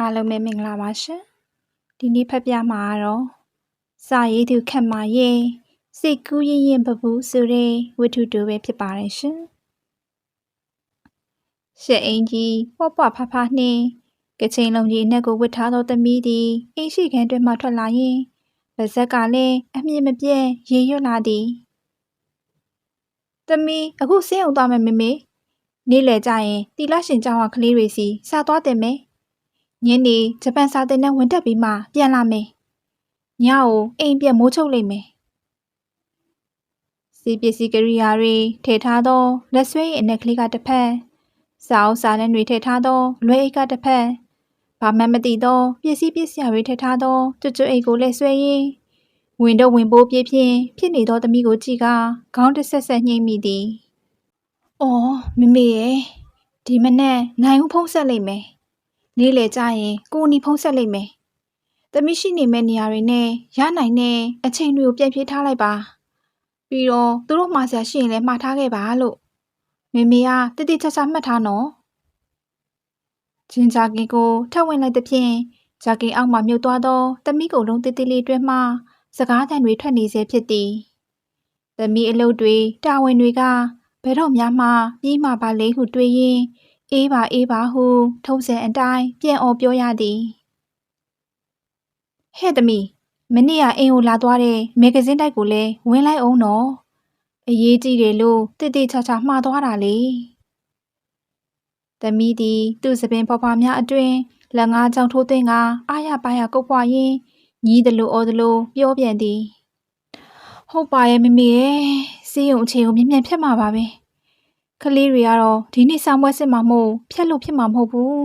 အားလုံးပဲမင်္ဂလာပါရှင်ဒီနေ့ဖတ်ပြမှာကတော့စာရေးသူခက်မာရဲ့စိတ်ကူးရင်ရင်ပပူဆိုတဲ့ဝတ္ထုတူပဲဖြစ်ပါတယ်ရှင်ရှက်အင်ကြီးပွားပွားဖားဖားနှင်းကချိန်လုံးကြီးအနက်ကိုဝတ်ထားသောသမီးသည်အိမ်ရှိခန်းတွင်မှထွက်လာရင်ပါဇက်ကလည်းအမြင့်မပြတ်ရေရွတ်လာသည်သမီးအခုဆင်းအောင်သွားမယ်မေမေနေ့လယ်ကျရင်တီလာရှင်ကျောင်းကကလေးတွေစီစားသွားတယ်မယ် ညနေဂျပန်စာသင်တန်းဝင်တက်ပြီးမှပြန်လာမယ်ညကိုအိမ်ပြက်မိုးချုပ်လိုက်မယ်စီပစ္စည်းကရိယာတွေထည့်ထားသောလက်ဆွဲရည်အနက်ကလေးကတစ်ဖက်စာအုပ်စာတမ်းတွေထည့်ထားသောလွယ်အိတ်ကတစ်ဖက်ဘာမှမသိသောပစ္စည်းပစ္စည်းတွေထည့်ထားသောကျွတ်ကျွတ်အိတ်ကိုလက်ဆွဲရင်းဝင်တော့ဝင်ပိုးပြည့်ဖြင့်ဖြစ်နေသောသမီးကိုကြည့်ကခေါင်းတစ်ဆက်ဆက်ညှိမိသည်။အော်မမေရဲ့ဒီမနဲ့နိုင်ဦးဖုံးဆက်လိုက်မယ်။ နေ့လေကြရင်ကိုအနီဖုံးဆက်လိုက်မယ်။သမီးရှိနေမဲ့နေရာတွေနဲ့ရနိုင်တဲ့အချိန်တွေကိုပြန်ပြေးထားလိုက်ပါ။ပြီးတော့သူတို့မှာဆရာရှိရင်လည်းမှားထားခဲ့ပါလို့မမေကတိတိကျကျမှတ်ထားနော်။ဂျင်ဂျာကင်ကိုထပ်ဝင်လိုက်တဲ့ဖြင့်ဂျာကင်အောက်မှမြုပ်သွားသောသမီးကိုယ်လုံးတိတိလေးတွဲမှစကားသံတွေထွက်နေစေဖြစ်သည်။သမီးအလုပ်တွေတာဝန်တွေကဘယ်တော့မှမှပြီးမှပါလေဟုတွေးရင်း အေးပါအေးပါဟုထုံးစံအတိုင်းပြန်អော်ပြောရသည်။ဟဲ့သမီးမနေ့ကအိမ်ကိုလာသွားတဲ့မဂ္ဂဇင်းတိုက်ကိုလည်းဝင်လိုက်အောင်နော်။အရေးကြီးတယ်လို့တိတိကျကျမှားသွားတာလေ။သမီးသည်သူ့စပင်ပေါ်ပါများအတွင်လက်ငါးချောင်းထိုးသွင်းကအာရပါရကုတ်ပွားရင်းညီးသလိုအော်သလိုပြောပြန်သည်ဟုတ်ပါရဲ့မမေရဲ့စီးရုံအခြေကိုမြင်မြန်ဖြတ်မှာပါပဲ ကလေးတွေကတော့ဒီနေ့ဆောင်းပွဲစစ်မှာမဟုတ်ဖြတ်လို့ဖြစ်မှာမဟုတ်ဘူး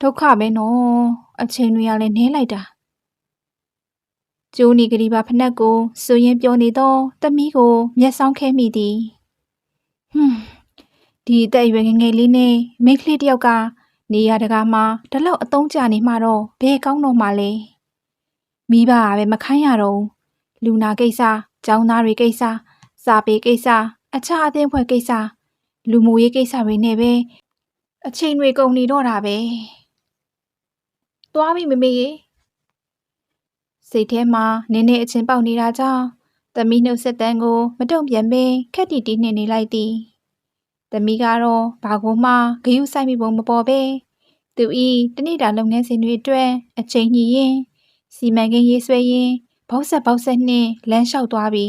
ဒုက္ခပဲနော်အချိန်တွေကလည်းနည်းလိုက်တာကျိုးနီကလေးပါဖနက်ကိုစိုးရင်ပြောနေတော့တမီးကိုမျက်စောင်းခဲမိသည်ဟွန်းဒီအသက်အရွယ်ငယ်ငယ်လေးနဲ့မိန်းကလေးတယောက်ကနေရတကားမှာဒီလောက်အသုံးကျနေမှတော့ဘယ်ကောင်းတော့မှလဲမိဘကပဲမခိုင်းရတော့ဘူးလူနာကိစ္စကျောင်းသားတွေကိစ္စစာပေကိစ္စအခြားအသင်းဖွဲ့ကိစ္စ လူမှုရေးကိစ္စတွေနဲ့ပဲအချိန်တွေကုန်နေတော့တာပဲသွားပြီမမေရေစိတ်ထဲမှာနင်းနေအချင်းပေါက်နေတာကြောင့်သမီးနှုတ်ဆက်တန်းကိုမတုံ့ပြန်ပင်ခက်တီတီနှင်နေလိုက်သည်သမီးကတော့ဘာကိုမှဂယုဆိုင်မိပုံမပေါ်ပဲသူဤတနေ့တာလုပ်ငန်းစဉ်တွေအတွက်အချိန်ညှိရင်စီမံကိန်းရေးဆွဲရင်းဘောက်ဆက်ဘောက်ဆက်နှင့်လမ်းလျှောက်သွားပြီ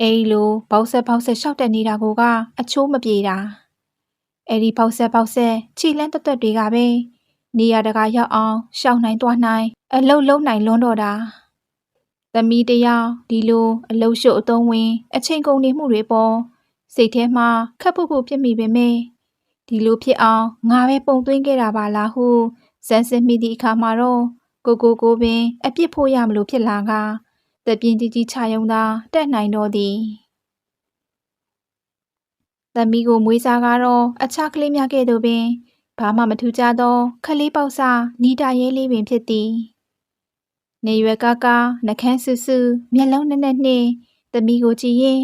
အဲဒီလိုဘောက်ဆက်ဘောက်ဆက်လျှောက်တက်နေတာကိုကအချိုးမပြေတာအဲဒီဘောက်ဆက်ဘောက်ဆက်ခြိလန်းတက်တက်တွေကပဲနေရတကာရောက်အောင်ရှောက်နိုင်သွားနိုင် အလုတ်လုံးနိုင်လွန်းတော့တာသမီးတယောက်ဒီလို အလုတ်ရှုပ်အသုံးဝင် အချိန်ကုန်နေမှုတွေပေါ်စိတ်ထဲမှာခက်ဖို့ဖို့ဖြစ်မိပေမဲ့ဒီလိုဖြစ်အောင်ငါပဲပုံသွင်းခဲ့တာပါလားဟုစမ်းစစ်မိသည့်အခါမှာတော့ကိုကိုကိုပင် အပြစ်ဖို့ရမလို့ဖြစ်လာက တပြင်းကြီးကြီးချယုံသာတက်နိုင်တော့သည်သမီးကိုမွေးစားကတော့အခြားကလေးများကဲ့သို့ပင်ဘာမှမထူးကြသောခလေးပေါက်စာနီတာရဲလေးပင်ဖြစ်သည်နေရွယ်ကားကားနှခမ်းဆူဆူမျက်လုံးနဲ့နဲ့နှင်းသမီးကိုကြည့်ရင်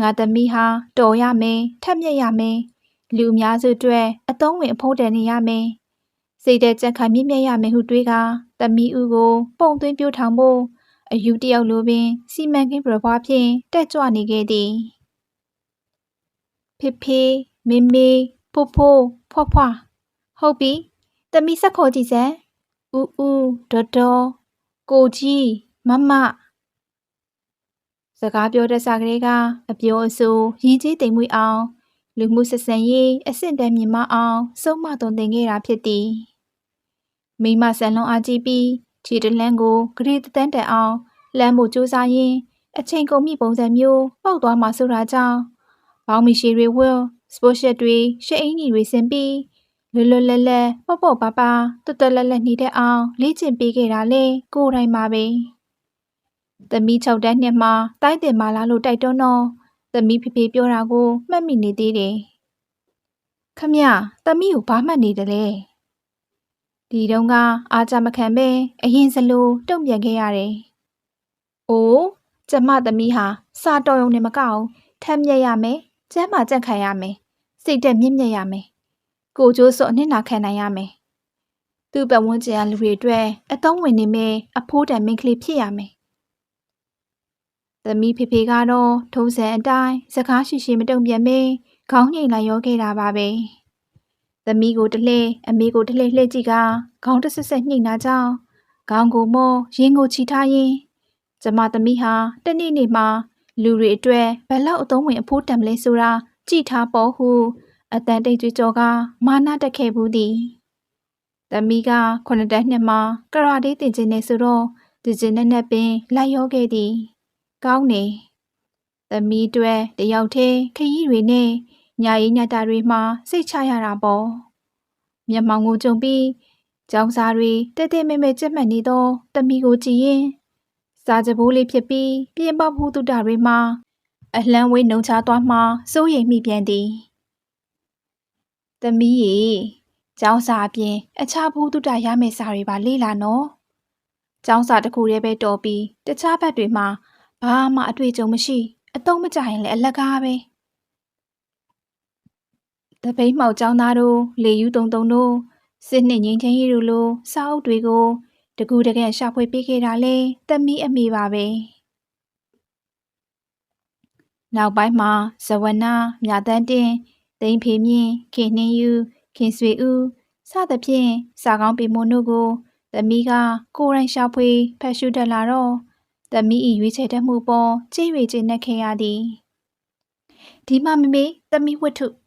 ငါသမီးဟာတော်ရမယ်ထက်မြက်ရမယ်လူအများစုအတွက်အသုံးဝင်အဖို့တန်နေရမယ်စိတ်တဲ့ကြက်ခိုင်မြင့်မြတ်ရမယ်ဟုတွေးကသမီးဦးကိုပုံသွင်းပြိုးထောင်ဖို့ အယူတယောက်လိုပင်စီမံကိန်းပြပွားဖြင့်တက်ကြွနေခဲ့သည်ဖေဖေမေမေဖိုးဖိုးဖွားဖွားဟုတ်ပြီသမီးဆက်ခေါ်ကြည့်စမ်းဦးဦးဒေါ်ဒေါ်ကိုကြီးမမစကားပြောတဲ့စာကလေးကအပြောအဆိုရည်ကြီးတိမ်မွေးအောင် လူမှုဆက်ဆံရေးအဆင့်တန်းမြင့်မအောင်ဆုံးမသွန်သင်ခဲ့တာဖြစ်သည်မိမဆန်လွန်အားကြီးပြီး ခြေတလန်းကိုဂရေတန်းတန်အောင်လမ်းဖို့စူးစမ်းရင်းအချိန်ကုန်မိပုံစံမျိုးပေါက်သွားမှဆိုတာကြောင့်ဘောင်းမီရှီတွေဝယ်စပိုရှက်တွေရှက်အင်းကြီးတွေဆင်ပြီးလွတ်လွတ်လပ်လပ်ပေါ့ပေါ့ပါပါတွတ်တွတ်လက်လက်နေတဲ့အောင်လေ့ကျင့်ပေးခဲ့တာလေကိုယ်တိုင်ပါပဲသမီး6တန်းနှစ်မှာတိုက်တင်မာလာလို့တိုက်တွန်းတော့သမီးဖေဖေပြောတာကိုမှတ်မိနေသေးတယ်ခမရသမီးကိုဘာမှတ်နေတယ်လဲ ဒီတုန်းကအားကြမခံပဲအရင်စလိုတုံ့ပြန်ခဲ့ရတယ်။အိုးကျမသမီးဟာစာတော်ရုံနဲ့မကောက်ထက်မြက်ရမယ်။ကျမ်းမာကြက်ခံရမယ်။စိတ်တက်မြင့်မြတ်ရမယ်။ကိုကျိုးစော့အနစ်နာခံနိုင်ရမယ်သူ့ပတ်ဝန်းကျင်ကလူတွေအတွက်အသုံးဝင်နေမယ်အဖိုးတန်မင်းကလေးဖြစ်ရမယ်သမီးဖေဖေကတော့ထုံးစံအတိုင်းစကားရှိရှိမတုံ့ပြန်မေးခေါင်းငိတ်လိုက်ရောခဲ့တာပါပဲ သမီးကိုတလှည့်အမေကိုတလှည့်လှည့်ကြည့်ကခေါင်းတဆက်ဆက်ညှိနှာကြောင်းခေါင်းကိုမောရင်ကိုချီထားရင်ကျမသမီးဟာတနေ့နေ့မှာလူတွေအတွက်ဘယ်လောက်အသုံးဝင်အဖိုးတန်မလဲဆိုတာကြည့်ထားပေါ်ဟုအတန်တိတ်ကြွကြောကမာနတက်ခဲ့ဘူးသည်သမီးကခုနှစ်တန်းနှစ်မှာကရာတေးတင်ခြင်းနဲ့ဆိုတော့ဒီကျင်းနဲ့နဲ့ပင်လိုက်ရောခဲ့သည် ကောင်းနေသမီးတွေတယောက်တည်းခရီးတွေနဲ့ ညာရီညတာတွေမှာစိတ်ချရတာပေါ့မျက်မှောင်ကိုကြုံပြီးကျောင်းစားတွေတဲတဲမဲမဲကြက်မှတ်နေတော့သမီးကိုကြည့်ရင်စားကြဘိုးလေးဖြစ်ပြီးပြင်ပဖို့တုတတွေမှာအလှမ်းဝေးနှုံချသွားမှစိုးရိမ်မိပြန်သည်သမီးရေကျောင်းစာအပြင် အခြားဘူးတုတရမယ့်စာတွေပါလေ့လာနော်ကျောင်းစာတစ်ခုတည်းပဲတော်ပြီးတခြားဘက်တွေမှာဘာမှအတွေ့အကြုံမရှိ အသုံးမကျရင်လည်းအလကားပဲ တပိတ်မှောက်ကျောင်းသားတို့လေယူတုံတုံတို့စစ်နှစ်ငိမ့်ချင်းရီတို့လိုစာအုပ်တွေကိုတကူတကန့်ရှာဖွေပေးခဲ့တာလေတမီးအမိပါပဲနောက်ပိုင်းမှာဇဝနာမြတန်းတင်တိန်ဖေမြင့်ခင်နှင်းယူခင်ဆွေဦးစသဖြင့်စာကောင်းပေမွန်တို့ကိုသမီးကကိုယ်တိုင်ရှာဖွေဖတ်ရှုတတ်လာတော့သမီး၏ရွေးချယ်တတ်မှုပေါ်ကြည်ရွေခြင်းနဲ့ခင်ရသည်ဒီမှမမေသမီးဝတ္ထု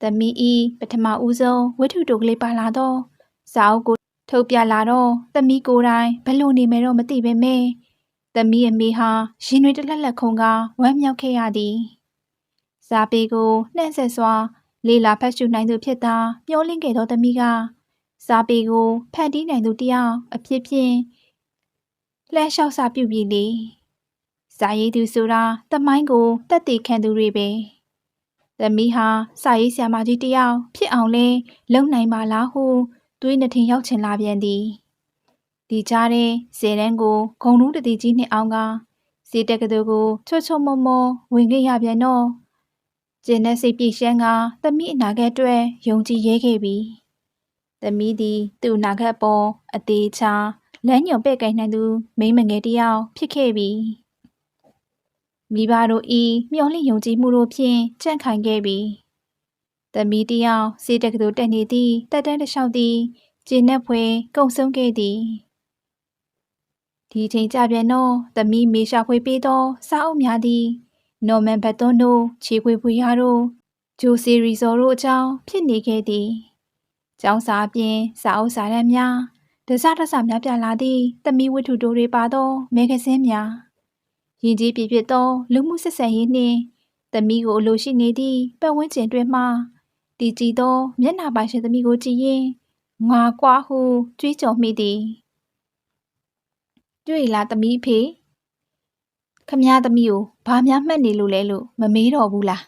သမီးဤပထမဦးဆုံးဝတ္ထုတို့ကလေးပါလာတော့စာအုပ်ကိုထုတ်ပြလာတော့သမီးကိုယ်တိုင်ဘလို့နေမယ်တော့မသိပဲမဲ့သမီးအမေဟာရင်တွေတလက်လက်ခုံကဝမ်းမြောက်ခဲ့ရသည်စာပေကိုနှံ့ဆက်စွာ လေးလာဖတ်ရှုနိုင်သူဖြစ်သာမျောလင့်ခဲ့သောသမီးကစာပေကိုဖတ်တီးနိုင်သူတယောက်အဖြစ်ဖြင့်လှမ်းလျှောက်စာပြုပြီးလေစာရေးသူဆိုတာတမိုင်းကိုတက်တည်ခံသူတွေပဲ သမီးဟာစာရေးဆရာမကြီးတယောက်ဖြစ်အောင်လဲလုံနိုင်ပါလားဟုသွေးနှထင်ရောက်ချင်လာပြန်သည်ဒီကြားတဲ့ဇေတန်းကိုဂုံလုံးတတိကြီးနှစ်အောင်ကစီတက်ကတူကိုချွတ်ချွတ်မောမောဝင်ခဲ့ရပြန်တော့ကျင်းတဲ့စိတ်ပြည့်ရှမ်းကသမီးအနာဂတ်အတွက်ယုံကြည်ရဲခဲ့ပြီသမီးသည်သူ့အနာဂတ်ပေါ်အသေးချာလမ်းညွန်ပဲ့ကိုင်နိုင်သူမိမငယ်တယောက်ဖြစ်ခဲ့ပြီ မိဘတို့ဤမျော်လင့်ယုံကြည်မှုတို့ဖြင့်ကြန့်ခိုင်ခဲ့ပြီသမီးတယောက်စေတက်ကတူတက်နေသည့်တက်တန်းတစ်လျှောက်သည်ကျင်းနဲ့ဖွယ်ကုံဆုံးခဲ့သည်ဒီချိန်ကြပြန်တော့သမီးမေရှာဖွေပေးသောစာအုပ်များသည်နော်မန်ဘတ်သွန်းတို့ခြေခွေဖွေရတို့ဂျိုစီရီဇော်တို့အကြောင်းဖြစ်နေခဲ့သည်။ကျောင်းစာအပြင်စာအုပ်စာတမ်းများဒဇဒဇများပြလာသည့်သမီးဝတ္ထုတို့တွေပါသောမဂ္ဂဇင်းများ ယဉ်ကျေးပြည့်ပြည့်သောလူမှုဆက်ဆံရေးနှင့်သမီးကိုအလိုရှိနေသည့်ပတ်ဝန်းကျင်တွင်မှတည်ကြည်သောမျက်နှာပါရှင်သမီးကိုကြည့်ရင်ငါကွာဟုကြွေးကြော်မိသည်တွေ့လားသမီးဖေခမည်းသမီးကိုဘာများမှတ်နေလို့လဲလို့မမေးတော့ဘူးလား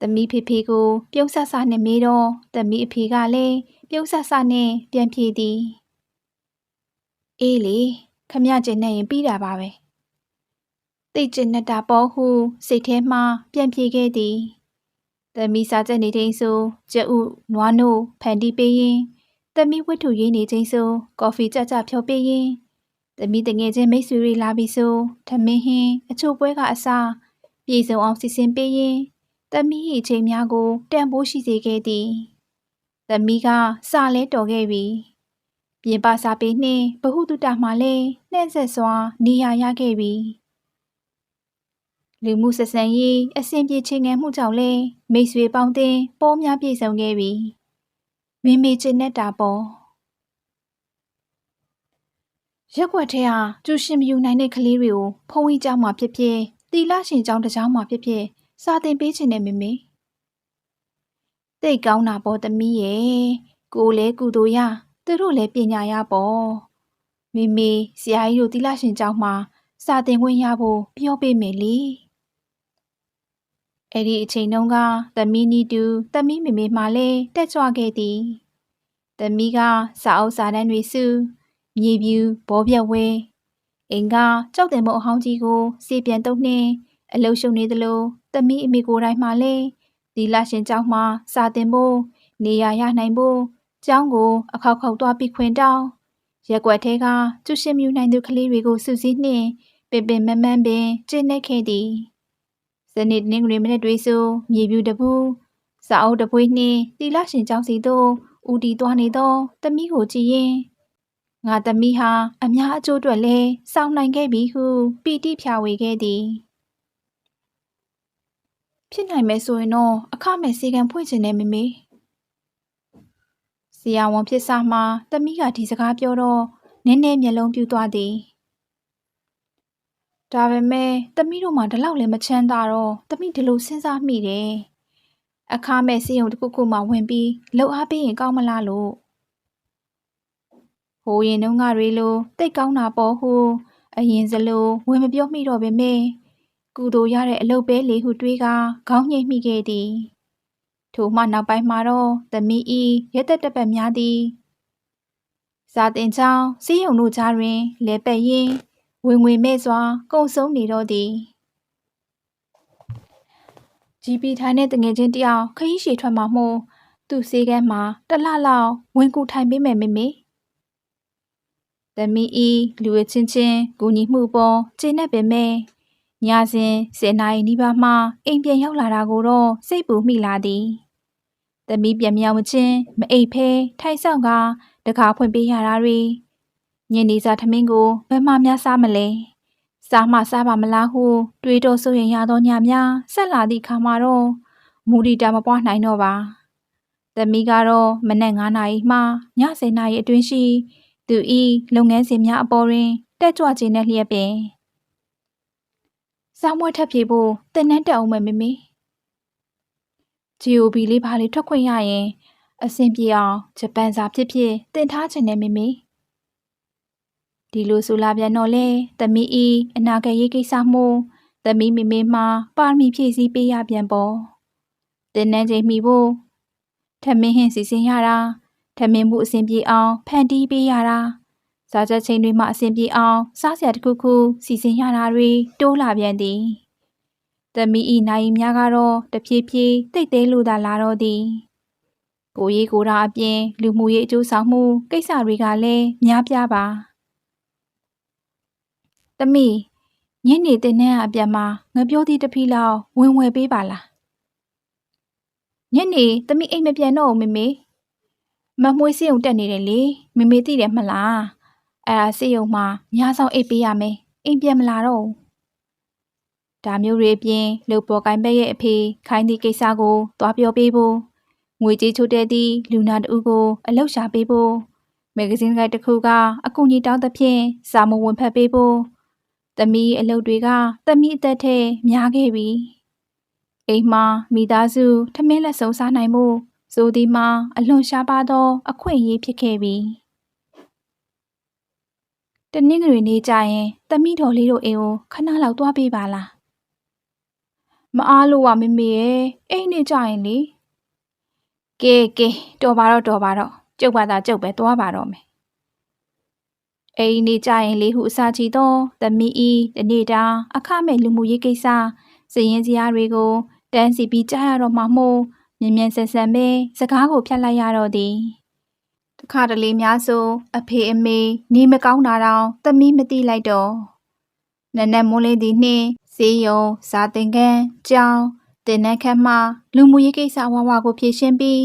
သမီးဖေဖေကိုပြုံးဆဆနဲ့မေးတော့သမီးအဖေကလည်းပြုံးဆဆနဲ့ပြန်ဖြေသည်အေးလေခမည်းကျင်နေရင်ပြီးတာပါပဲ တိတ်ကျင်နေတာပေါ့ဟုစိတ်ထဲမှပြန်ဖြေခဲ့သည်သမီးစားချက်နေတိုင်းဆိုကျဥနွားနို့ဖန်တီးပေးရင်သမီးဝတ်ထုရေးနေချင်းဆိုကော်ဖီကြကြဖြောပေးရင်သမီးတငယ်ချင်းမိတ်ဆွေတွေလာပြီဆိုထမင်းဟင်းအချို့ပွဲကအစားပြည်စုံအောင်စီစဉ်ပေးရင်သမီးရဲ့အချိန်များကိုတန်ဖိုးရှိစေခဲ့သည်သမီးကစာလဲတော်ခဲ့ပြီပြင်ပစာပေနှင့်ဘဟုတုတမှလည်းနှဲ့ဆက်စွာနေရာရခဲ့ပြီ လူမှုဆက်ဆံရေးအဆင်ပြေချိန်ငံမှုကြောင့်လဲမိတ်ဆွေပေါင်းတင်ပေါ်များပြည့်စုံခဲ့ပြီမိမိချင်တဲ့တာပေါ်ရက်ွက်ထဲဟာကျူရှင်မယူနိုင်တဲ့ကလေးတွေကိုဖုံးဝေးကြောင်းမှာဖြစ်ဖြစ်တီလာရှင်ကြောင်းတစ်ကြောင်းမှာဖြစ်ဖြစ်စာသင်ပေးခြင်းနဲ့မေမေတိတ်ကောင်းတာပေါ့သမီးရဲ့ကိုလဲကုသိုလ်ရသူတို့လည်းပညာရပေါ့မေမေဆရာကြီးတို့တီလာရှင်ကြောင်းမှာစာသင်ခွင့်ရဖို့ပြောပေးမယ်လေ အဲ့ဒီအချိန်တုန်းကသမီးနီတူသမီးမေမေမှလည်းတက်ကြွခဲ့သည်သမီးကစာအုပ်စာတမ်းတွေစုမြေပြူဘောပြက်ဝဲအင်ကကြောက်တယ်မို့အဟောင်းကြီးကိုစေပြန်တုံနှင်းအလုရှုံနေသလိုသမီးအမေကိုယ်တိုင်မှလည်းဒီလရှင်ကျောင်းမှာစာတင်ဖို့နေရာရနိုင်ဖို့ကျောင်းကို အခောက်ခောက်သွားပြီးခွင်တောင်းရက်ွက်ထဲကကျူရှင်မြူနိုင်သူကလေးတွေကိုစုစည်းနှင့်ပင်ပင်မန်းမန်းပင်ကျင်းနေခဲ့သည် စနေတနင်္ဂနွေမနေ့တွေဆိုမြေပြူတပူစာအုပ်တပွေးနှင့်တီလာရှင်ကျောင်းစီသို့ဦးတီသွားနေသောတမိကိုကြည့်ရင်ငါသမီးဟာအများအကျိုးအတွက်လဲစောင့်နိုင်ခဲ့ပြီဟုပီတိဖြာဝေခဲ့သည်ဖြစ်နိုင်မယ်ဆိုရင်တော့အခမဲ့စီကံဖွင့်ချင်တယ်မမေဆရာဝန်ဖြစ်စားမှသမီးကဒီစကားပြောတော့နည်းနည်းမျက်လုံးပြူသွားသည် ဒါပေမဲ့သမီးတို့မှဒီလောက်လည်းမချမ်းသာတော့သမီးဒီလိုစဉ်းစားမိတယ်အခမဲ့စီယုံတစ်ခုခုမှဝင်ပြီးလှုပ်အားပေးရင်ကောင်းမလားလို့ဟိုရင်တုန်းကတွေလိုတိတ်ကောင်းတာပေါ့ဟုအရင်စလိုဝင်မပြောမိတော့ပေမဲ့ကုသိုလ်ရတဲ့အလုပ်ပဲလေဟုတွေးကခေါင်းငိတ်မိခဲ့သည်ထိုမှနောက်ပိုင်းမှာတော့သမီးဤရဲသက်တပတ်များသည်စာတင်ချောင်းစီးရုံတို့ကြားတွင်လဲပက်ရင်း ဝင်ငွေမဲ့စွာကုံဆုံးနေတော့သည်ဂျီပီထိုင်တဲ့တငယ်ချင်းတယောက်ခရီးရှည်ထွက်မှာမို့သူ့စေးကမ်းမှာတလလောက်ဝင်ကူထိုင်ပေးမယ်မေမေသမီးဤလူအချင်းချင်းကူညီမှုပေါ်ကျင့်နေပေမဲ့ညစဉ်၁၀နာရီနီးပါးမှအိမ်ပြန်ရောက်လာတာကိုတော့စိတ်ပူမိလာသည်။သမီးပြန်မြောင်မချင်းမအိပ်ဖဲထိုင်ဆောင်ကတကားဖွင့်ပေးရတာတွေ ညနေစာထမင်းကိုဘယ်မှများစားမလဲ။စားမှစားပါမလားဟုတွေးတော့ဆိုရင်ရသောညများဆက်လာသည့်ခါမှာတော့မူရီတာမပွားနိုင်တော့ပါ။သမီးကတော့မနက်9နာရီမှည10နာရီအတွင်းရှိ သူဤလုပ်ငန်းစဉ်များအပေါ်တွင်တက်ကြွခြင်းနဲ့လျက်ပင်စောင်းမွဲထပ်ပြေဖို့တင်နှန်းတက်အောင်မယ်မမေ GOB လေးပါလေးထွက်ခွင့်ရရင်အဆင်ပြေအောင်ဂျပန်စာဖြစ်ဖြစ်တင်ထားခြင်းနဲ့မမေ ဒီလိုဆိုလာပြန်တော့လေသမီးဤအနာဂတ်ရေးကိစ္စမှုသမီးမိမေမှာပါရမီဖြည့်ဆည်းပေးရပြန်ပေါ့တင်နှန်းချိန်မိဖို့ထမင်းဟင်းစီစဉ်ရတာထမင်းမှုအဆင်ပြေအောင်ဖန်တီးပေးရတာစားချက်ချိန်တွေမှာအဆင်ပြေအောင်စားစရာတစ်ခုခုစီစဉ်ရတာတွေတိုးလာပြန်သည်။သမီးဤနိုင်များကတော့တဖြည်းဖြည်းတိတ်သေးလို့သာလာတော့သည်။ကိုရေးကိုရာအပြင် လူမှုရေးအကျိုးဆောင်မှုကိစ္စတွေကလည်းများပြားပါ။သ မီးညနေတင်နှန်းအပြန်မှာငပြောသည့်တဖီလောက်ဝင်ဝယ်ပေးပါလား။ညနေသမီးအိမ်မပြန်တော့ဘူးမေမေ။မမွေးစင်းုံတက်နေတယ်လေမမေသိတယ်မလား။အဲ့ဒါစေယုံမှာညဆောင်အိတ်ပေးရမယ်အိမ်ပြန်မလာတော့ဒါမျိုးတွေပြင်လူပေါ်ကိုင်းဘက်ရဲ့အဖေခိုင်းသည့်ကိစ္စကိုသွားပြောပေးဖို့ငွေကြေးချို့တဲ့သည့်လူနာတဦးကိုအလောက်ရှာပေးဖို့မဂ္ဂဇင်းကိုက်တစ်ခုကအကူအညီတောင်းသဖြင့်စာမဝင်ဖတ်ပေးဖို့ သမီးအလုပ်တွေကသမီးအသက်ထဲများခဲ့ပြီအိမ်မှာမိသားစုထမင်းလက်စုံစားနိုင်မှုဆိုဒီမှာအလွန်ရှားပါသော အခွင့်အရေးဖြစ်ခဲ့ပြီတနင်္ဂနွေနေ့ကျရင်သမီးတော်လေးတို့အိမ်ကိုခဏလောက်သွားပေးပါလားမအားလို့ကမမေရဲ့အိမ်နေ့ကျရင်လေကဲကဲတော်ပါတော့တော်ပါတော့ကျုပ်ပါသာကျုပ်ပဲသွားပါတော့မယ် အိမ်နေကြရင်လေးဟုအစာချီသောသမီးဤတနေ့တာအခမဲ့လူမှုရေးကိစ္စစည်ရင်စရာတွေကိုတန်းစီပြီးကြားရတော့မှမို့မြင်မြန်ဆန်ဆန်ပဲစကားကိုဖြတ်လိုက်ရတော့သည်တခါတလေများဆိုအဖေအမေနေမကောင်းတာတော့သမီးမသိလိုက်တော့နနက်မိုးလင်းသည်နှင့်စေးယုံစာသင်ခန်းကျောင်းတင်နန်းခန်းမှလူမှုရေးကိစ္စဝဝကိုဖြည့်ရှင်းပြီး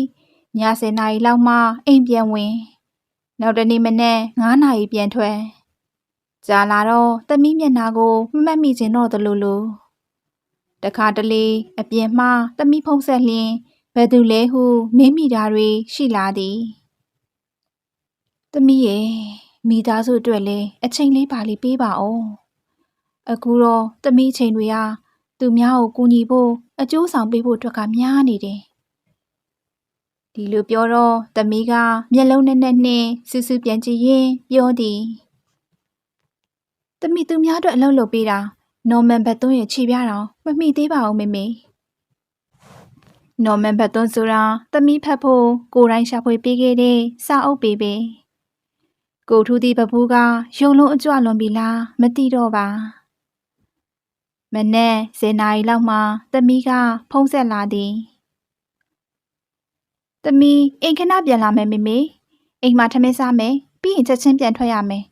ည7:00နာရီလောက်မှအိမ်ပြန်ဝင် နောက်တနေ့မနေ့9နာရီပြန်ထွက်ကြာလာတော့သမီးမျက်နှာကိုမမှတ်မိခြင်းတော့တလို့လို့တခါတလေအပြင်မှသမီးဖုံးဆက်လျင်ဘယ်သူလဲဟုမေးမိတာတွေရှိလာသည်။သမီးရဲ့မိသားစုအတွက်လည်းအချိန်လေးပါလေးပေးပါဦး။အခုတော့သမီးချိန်တွေကသူများကိုကူညီဖို့အကျိုးဆောင်ပေးဖို့အတွက်ကများနေတယ်။ ဒီလိုပြောတော့သမီးကမျက်လုံးနဲ့နဲ့နှင်းစူးစူးပြန်ကြည့်ရင်ပြောသည်။သမီးသူများအတွက်အလုပ်လုပ်ပေးတာနော်မန်ဘတ်သွန်းရဲ့ခြေပြားတော်မမိသေးပါဘူးမေမေ။နော်မန်ဘတ်သွန်းဆိုတာသမီးဖတ်ဖို့ကိုယ်တိုင်ရှာဖွေပေးခဲ့တဲ့စာအုပ်ပေပဲ။ကိုထူးသည့်ပပူးကယုံလုံးအကြွလွန်ပြီလားမသိတော့ပါမနဲ့ဇယ်နာရီလောက်မှသမီးကဖုံးဆက်လာသည်။ သမီးအိမ်ခဏပြန်လာမယ်မေမေ။အိမ်မှာထမင်းစားမယ်ပြီးရင်ချက်ချင်းပြန်ထွက်ရမယ်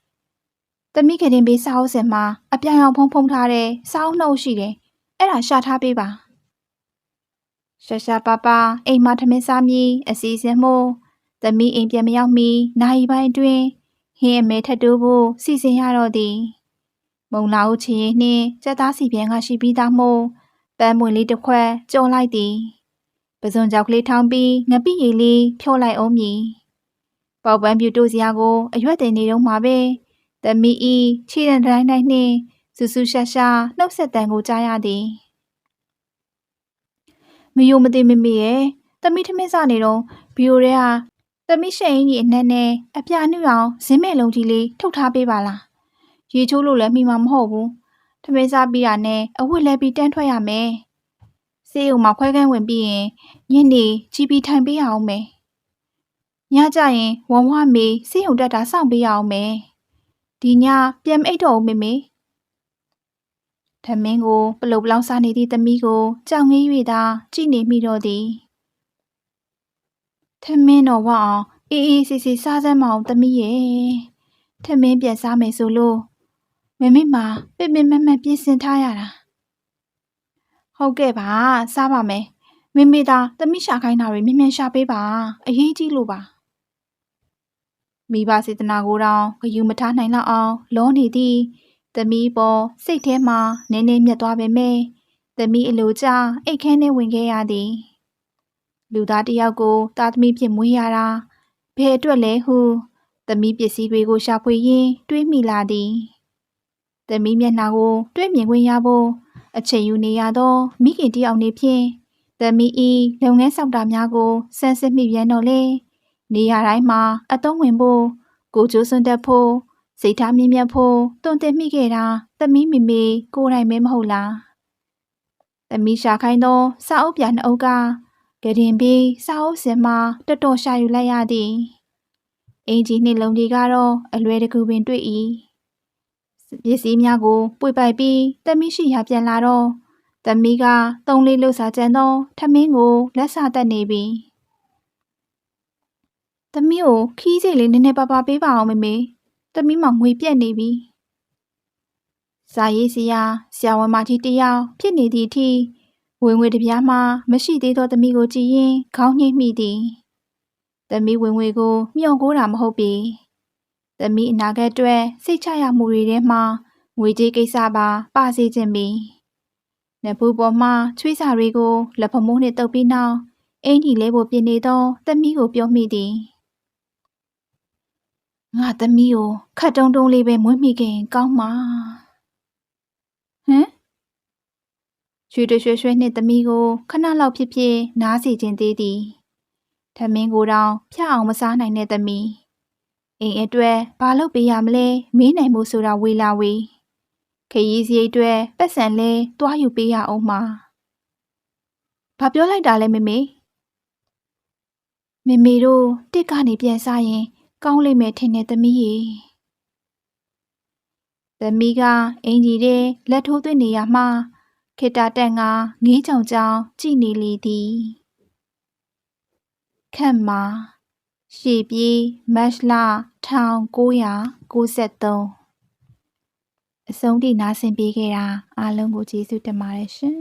။သမီးကတင်ပေးစာအုပ်စင်မှာအပြာရောင်ဖုံးဖုံးထားတဲ့စာအုပ်နှုတ်ရှိတယ်။အဲ့ဒါရှာထားပေးပါ။ရှာရှာပါပါအိမ်မှာထမင်းစားမည်အစီအစဉ်မို့သမီးအိမ်ပြန်မရောက်မီနိုင်ပိုင်းအတွင်းဟင်းအမဲထက်တိုးဖို့စီစဉ်ရတော့သည်။မုံလာဦးချင်ရင်နှင့်စက်သားစီပြန်ကရှိပြီးသားမို့ပန်းမွင်လေးတစ်ခွက်ကြော်လိုက်သည်။ ပဇွန်ကြောက်ကလေးထောင်းပြီးငပိရည်လေးဖြောလိုက်အောင်မည်။ပေါက်ပန်းပြူတို့စရာကို အရွက်တင်နေတော့မှာပဲ။သမီးဤခြေတံတိုင်းတိုင်းနှင့်ဆူဆူရှာရှာနှုတ်ဆက်တန်ကိုကြားရသည်။မယုံမသိမမေရဲ့သမီးထမင်းစနေတော့ဘီယိုရဲဟာသမီးရှိန်ကြီးအနက်နဲ့အပြာနှူအောင်ဇင်းမဲ့လုံးကြီးလေးထုတ်ထားပေးပါလား။ရေချိုးလို့လည်းမိမှာမဟုတ်ဘူး။ထမင်းစားပြီးတာနဲ့အဝတ်လဲပြီးတန်းထွက်ရမယ်။ စေးုံမှာခွဲခန်းဝင်ပြီးရင်ညနေကြီးပြီးထိုင်ပေးရအောင်မယ်။ညကြရင်ဝမ်ဝမေစေးုံတက်တာစောင့်ပေးရအောင်မယ်။ဒီညပြန်မအိတ်တော့ဦးမေမေ။ထမင်းကိုပလုတ်ပလောင်စားနေသည့်သမီးကိုကြောင်ငေး၍သာကြည့်နေမိတော့သည်။ထမင်းတော်ဝအောင်အေးအေးစီစီစားစမ်းမအောင်သမီးရဲ့။ထမင်းပြန်စားမယ်ဆိုလို့မမေမှာပင်ပင်မမပြင်ဆင်ထားရတာ။ ဟုတ်ကဲ့ပါစားပါမယ်။မေမေသာသမီးရှာခိုင်းတာတွေမြင်မြန်ရှာပေးပါအရေးကြီးလို့ပါ။မိဘစေတနာကိုတောင်ဂယူမထားနိုင်တော့အောင် လောနေသည့်သမီးပေါ်စိတ်ထဲမှာနည်းနည်းမြတ်သွားပေမဲ့သမီးအလိုကျအိတ်ခမ်းထဲဝင်ခဲ့ရသည်လူသားတစ်ယောက်ကိုသားသမီးဖြစ်မွေးရတာဘယ်အတွက်လဲဟုသမီးပစ္စည်းတွေကိုရှာဖွေရင်းတွေးမိလာသည်သမီးမျက်နှာကို တွေးမြင်ခွင့်ရဖို့ အချိန်ယူနေရသော မိခင်တယောက်နေဖြင့်သမီးဤလုပ်ငန်းဆောင်တာများကိုစမ်းစစ်မိပြန်တော့လေနေရာတိုင်းမှာအသုံးဝင်ဖို့ကိုကျိုးစွန့်တက်ဖို့စိတ်ထားမြင့်မြတ်ဖို့တွန့်တင်မိခဲ့တာသမီးမိမိကိုယ်တိုင်ပဲမဟုတ်လားသမီးရှာခိုင်းသောစာအုပ်ပြနှုတ်ကကရင်ပြီးစာအုပ်စင်မှာတော်တော်ရှာယူလိုက်ရသည်အင်ဂျီနှင့်လုံးဒီကတော့အလွယ်တကူပင်တွေ့၏ ပစ္စည်းများကိုပွေပိုက်ပြီးသမီးရှိရာပြန်လာတော့သမီးကသုံးလေးလှုပ်စာကြံသောထမင်းကိုလက်စာတက်နေပြီသမီးကိုခီးစိတ်လေးနည်းနည်းပါးပါးပေးပါအောင်မေမေသမီးမှငွေပြက်နေပြီ။စာရေးစရာဆရာဝန်မကြီးတယောက်ဖြစ်နေသည့်အထိဝင်ငွေတပြားမှမရှိသေးသောသမီးကိုကြည့်ရင်ခေါင်းညှိမိသည်။သမီးဝင်ငွေကိုမျှော်ကိုးတာမဟုတ်ပေ။ သမီးအနာဂတ်အတွက်စိတ်ချရမှုတွေထဲမှာငွေကြေးကိစ္စပါပါစေခြင်းပင်။နဖူးပေါ်မှချွေးစာတွေကိုလက်ဖမိုးနှင့်တုပ်ပြီးနောက်အင်ကြီးလဲဖို့ပြင်နေသောသမီးကိုပြောမိသည်။ငါသမီးကိုခတ်တုံးတုံးလေးပဲမွေးမိခင်ကောင်းမှာဟမ်ရွှေတရွှေရွှေနှင့်သမီးကိုခဏလောက်ဖြစ်ဖြစ်နားစီခြင်းသေးသည်ထမင်းကိုတောင်ဖျက်အောင်မစားနိုင်တဲ့သမီး အိမ်အတွက်ဘာလုပ်ပေးရမလဲမေးနိုင်မှုဆိုတာဝေလာဝေခရီးစရိတ်အတွက်ပတ်စံလဲတွားယူပေးရအောင်မှာဘာပြောလိုက်တာလဲမေမေမေမေတို့တစ်ကနေပြန်စားရင် ကောင်းလိမ့်မယ်ထင်တယ်သမီးရေသမီးကအင်ကြီးတဲ့လက်ထိုးသွင်းနေရမှခေတ္တတန်ကငေးချောင်ချောင်ကြည်နေလေသည်ခန့်မှာ ရှေ့ပြေးမတ်လ1993အဆုံးထိနားဆင်ပေးခဲ့တာအားလုံးကိုကျေးဇူးတင်ပါတယ်ရှင်